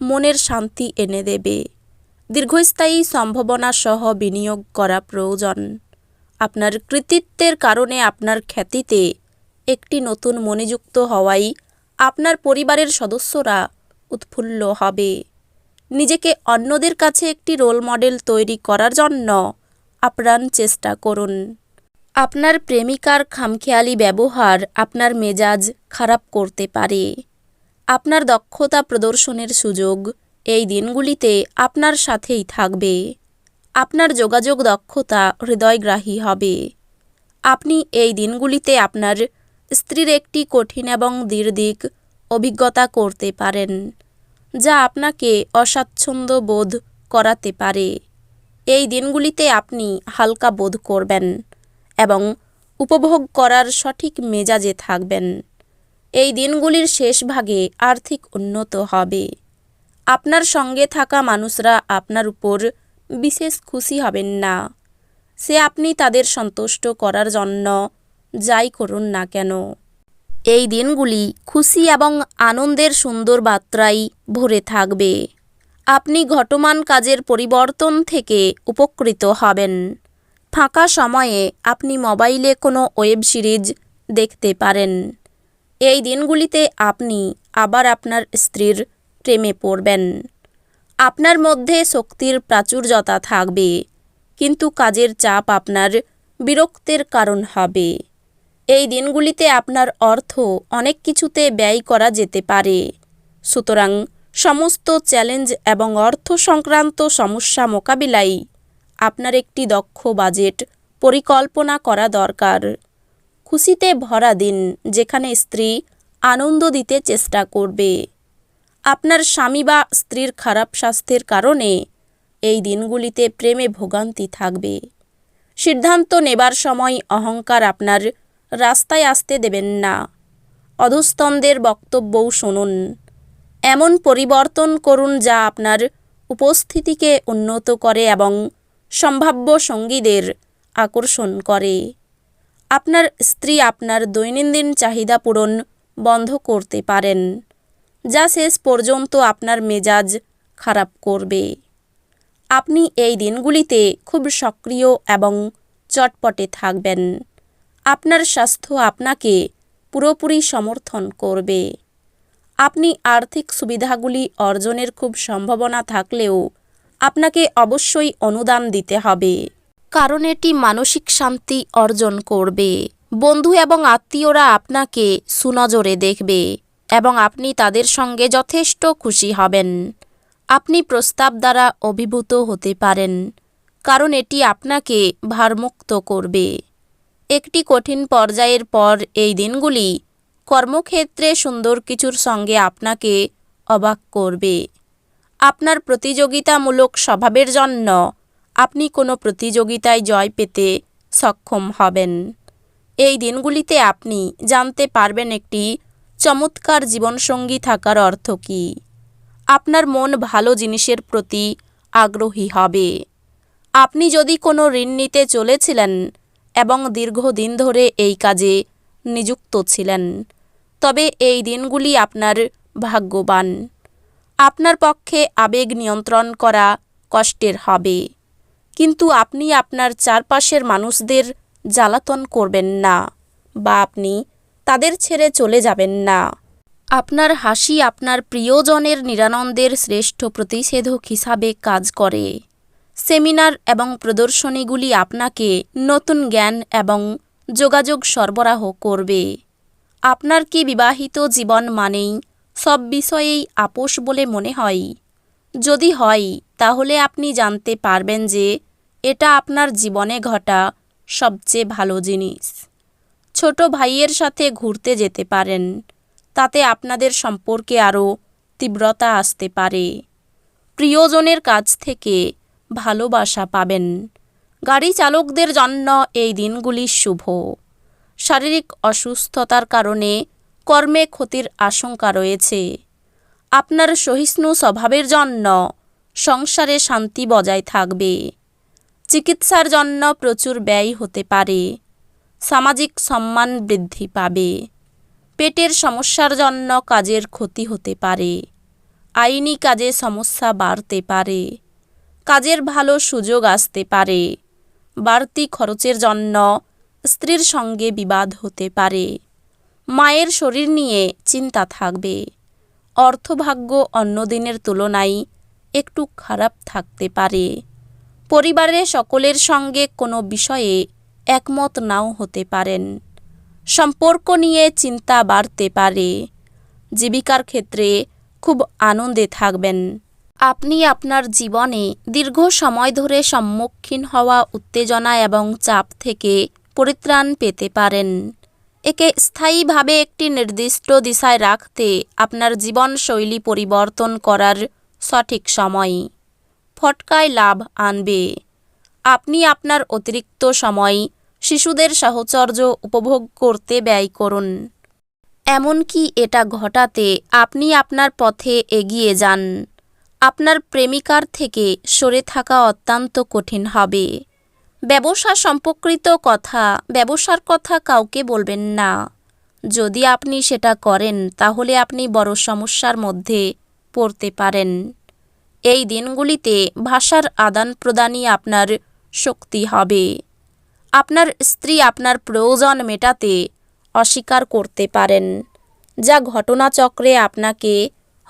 মনের শান্তি এনে দেবে। দীর্ঘস্থায়ী সম্ভাবনা সহ বিনিয়োগ করা প্রয়োজন। আপনার কৃতিত্বের কারণে আপনার খ্যাতিতে একটি নতুন মনিযুক্ত হওয়াই আপনার পরিবারের সদস্যরা উৎফুল্ল হবে। নিজেকে অন্যদের কাছে একটি রোল মডেল তৈরি করার জন্য আপ্রাণ চেষ্টা করুন। আপনার প্রেমিকার খামখেয়ালি ব্যবহার আপনার মেজাজ খারাপ করতে পারে। আপনার দক্ষতা প্রদর্শনের সুযোগ। এই দিনগুলিতে আপনার সাথেই থাকবে। আপনার যোগাযোগ দক্ষতা হৃদয়গ্রাহী হবে। আপনি এই দিনগুলিতে আপনার স্ত্রীর একটি কঠিন এবং দীর্ঘিক অভিজ্ঞতা করতে পারেন, যা আপনাকে অস্বাচ্ছন্দ্য বোধ করাতে পারে। এই দিনগুলিতে আপনি হালকা বোধ করবেন এবং উপভোগ করার সঠিক মেজাজে থাকবেন। এই দিনগুলির শেষ ভাগে আর্থিক উন্নত হবে। আপনার সঙ্গে থাকা মানুষরা আপনার উপর বিশেষ খুশি হবেন না। সে আপনি তাদের সন্তুষ্ট করার জন্য যাই করুন না কেন। এই দিনগুলি খুশি এবং আনন্দের সুন্দর বার্তায় ভরে থাকবে। আপনি ঘটমান কাজের পরিবর্তন থেকে উপকৃত হবেন। ফাঁকা সময়ে আপনি মোবাইলে কোনো ওয়েব সিরিজ দেখতে পারেন। এই দিনগুলিতে আপনি আবার আপনার স্ত্রীর প্রেমে পড়বেন। আপনার মধ্যে শক্তির প্রাচুর্যতা থাকবে, কিন্তু কাজের চাপ আপনার বিরক্তের কারণ হবে। এই দিনগুলিতে আপনার অর্থ অনেক কিছুতে ব্যয় করা যেতে পারে। সুতরাং সমস্ত চ্যালেঞ্জ এবং অর্থ সংক্রান্ত সমস্যা মোকাবিলায় আপনার একটি দক্ষ বাজেট পরিকল্পনা করা দরকার। খুশিতে ভরা দিন যেখানে স্ত্রী আনন্দ দিতে চেষ্টা করবে। আপনার স্বামী বা স্ত্রীর খারাপ স্বাস্থ্যের কারণে এই দিনগুলিতে প্রেমে ভোগান্তি থাকবে। সিদ্ধান্ত নেবার সময় অহংকার আপনার রাস্তায় আসতে দেবেন না। অধস্তনদের বক্তব্যও শুনুন। এমন পরিবর্তন করুন যা আপনার উপস্থিতিকে উন্নত করে এবং সম্ভাব্য সঙ্গীদের আকর্ষণ করে। আপনার স্ত্রী আপনার দৈনন্দিন চাহিদা পূরণ বন্ধ করতে পারেন। যা শেষ পর্যন্ত আপনার মেজাজ খারাপ করবে। আপনি এই দিনগুলিতে খুব সক্রিয় এবং চটপটে থাকবেন। আপনার স্বাস্থ্য আপনাকে পুরোপুরি সমর্থন করবে। আপনি আর্থিক সুবিধাগুলি অর্জনের খুব সম্ভাবনা থাকলেও আপনাকে অবশ্যই অনুদান দিতে হবে। কারণ এটি মানসিক শান্তি অর্জন করবে। বন্ধু এবং আত্মীয়রা আপনাকে সুনজরে দেখবে এবং আপনি তাদের সঙ্গে যথেষ্ট খুশি হবেন। আপনি প্রস্তাব দ্বারা অভিভূত হতে পারেন, কারণ এটি আপনাকে ভারমুক্ত করবে। একটি কঠিন পর্যায়ের পর এই দিনগুলি কর্মক্ষেত্রে সুন্দর কিছুর সঙ্গে আপনাকে অবাক করবে। আপনার প্রতিযোগিতামূলক স্বভাবের জন্য আপনি কোনো প্রতিযোগিতায় জয় পেতে সক্ষম হবেন। এই দিনগুলিতে আপনি জানতে পারবেন একটি চমৎকার জীবনসঙ্গী থাকার অর্থ কী। আপনার মন ভালো জিনিসের প্রতি আগ্রহী হবে। আপনি যদি কোনো ঋণ নিতে চলেছিলেন এবং দীর্ঘদিন ধরে এই কাজে নিযুক্ত ছিলেন, তবে এই দিনগুলি আপনার ভাগ্যবান। আপনার পক্ষে আবেগ নিয়ন্ত্রণ করা কষ্টের হবে। কিন্তু আপনি আপনার চারপাশের মানুষদের জ্বালাতন করবেন না বা আপনি তাদের ছেড়ে চলে যাবেন না। আপনার হাসি আপনার প্রিয়জনের নিরানন্দের শ্রেষ্ঠ প্রতিষেধক হিসাবে কাজ করে। সেমিনার এবং প্রদর্শনীগুলি আপনাকে নতুন জ্ঞান এবং যোগাযোগ সরবরাহ করবে। আপনার কি বিবাহিত জীবন মানেই সব বিষয়েই আপোষ বলে মনে হয়? যদি হয় তাহলে আপনি জানতে পারবেন যে এটা আপনার জীবনে ঘটা সবচেয়ে ভালো জিনিস। ছোট ভাইয়ের সাথে ঘুরতে যেতে পারেন, তাতে আপনাদের সম্পর্কে আরও তীব্রতা আসতে পারে। প্রিয়জনের কাছ থেকে ভালোবাসা পাবেন। গাড়ি চালকদের জন্য এই দিনগুলি শুভ। শারীরিক অসুস্থতার কারণে কর্মে ক্ষতির আশঙ্কা রয়েছে। আপনার সহিষ্ণু স্বভাবের জন্য সংসারে শান্তি বজায় থাকবে। চিকিৎসার জন্য প্রচুর ব্যয় হতে পারে। সামাজিক সম্মান বৃদ্ধি পাবে। পেটের সমস্যার জন্য কাজের ক্ষতি হতে পারে। আইনি কাজে সমস্যা বাড়তে পারে। কাজের ভালো সুযোগ আসতে পারে। বাড়তি খরচের জন্য স্ত্রীর সঙ্গে বিবাদ হতে পারে। মায়ের শরীর নিয়ে চিন্তা থাকবে। অর্থভাগ্য অন্য দিনের তুলনায় একটু খারাপ থাকতে পারে। পরিবারের সকলের সঙ্গে কোনো বিষয়ে একমত নাও হতে পারেন। সম্পর্ক নিয়ে চিন্তা বাড়তে পারে। জীবিকার ক্ষেত্রে খুব আনন্দে থাকবেন। আপনি আপনার জীবনে দীর্ঘ সময় ধরে সম্মুখীন হওয়া উত্তেজনা এবং চাপ থেকে পরিত্রাণ পেতে পারেন। একে স্থায়ীভাবে একটি নির্দিষ্ট দিশায় রাখতে আপনার জীবনশৈলী পরিবর্তন করার সঠিক সময়ে ফটকায় লাভ আনবে। আপনি আপনার অতিরিক্ত সময় শিশুদের সাহচর্য উপভোগ করতে ব্যয় করুন। এমনকি এটা ঘটাতে আপনি আপনার পথে এগিয়ে যান। আপনার প্রেমিকার থেকে সরে থাকা অত্যন্ত কঠিন হবে। ব্যবসা সম্পর্কিত কথা, ব্যবসার কথা কাউকে বলবেন না। যদি আপনি সেটা করেন, তাহলে আপনি বড় সমস্যার মধ্যে পড়তে পারেন। এই দিনগুলিতে ভাষার আদান প্রদানই আপনার শক্তি হবে। আপনার স্ত্রী আপনার প্রয়োজন মেটাতে অস্বীকার করতে পারেন, যা ঘটনাচক্রে আপনাকে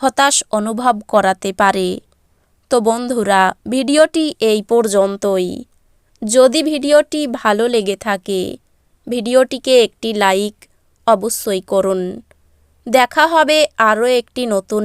হতাশ অনুভব করাতে পারে। তো বন্ধুরা, ভিডিওটি এই পর্যন্তই। যদি ভিডিওটি ভালো লেগে থাকে, ভিডিওটিকে একটি লাইক অবশ্যই করুন। দেখা হবে আরও একটি নতুন